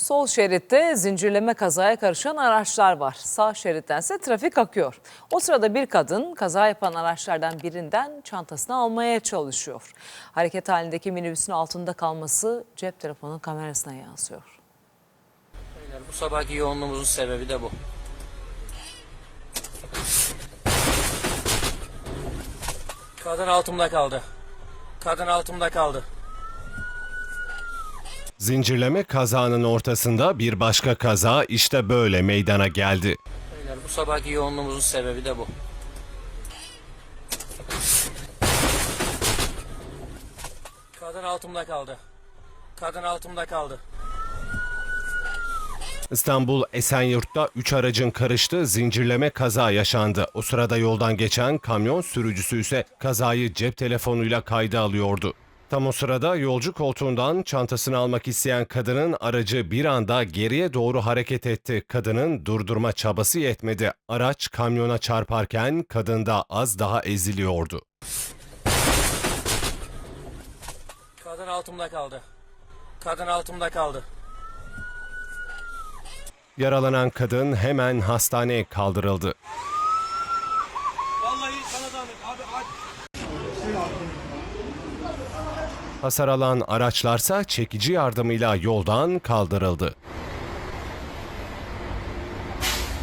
Sol şeritte zincirleme kazaya karışan araçlar var. Sağ şerittense trafik akıyor. O sırada bir kadın kaza yapan araçlardan birinden çantasını almaya çalışıyor. Hareket halindeki minibüsün altında kalması cep telefonu kamerasına yansıyor. Bu sabahki yoğunluğumuzun sebebi de bu. Kadın altımda kaldı. Kadın altımda kaldı. Zincirleme kazanın ortasında bir başka kaza işte böyle meydana geldi. Beyler, bu sabahki yoğunluğumuzun sebebi de bu. Kadın altımda kaldı. Kadın altımda kaldı. İstanbul Esenyurt'ta 3 aracın karıştığı zincirleme kaza yaşandı. O sırada yoldan geçen kamyon sürücüsü ise kazayı cep telefonuyla kayda alıyordu. Tam o sırada yolcu koltuğundan çantasını almak isteyen kadının aracı bir anda geriye doğru hareket etti. Kadının durdurma çabası yetmedi. Araç kamyona çarparken kadın da az daha eziliyordu. Kadın altımda kaldı. Kadın altımda kaldı. Yaralanan kadın hemen hastaneye kaldırıldı. Vallahi sana zahmet abi aç. Hasar alan araçlarsa çekici yardımıyla yoldan kaldırıldı.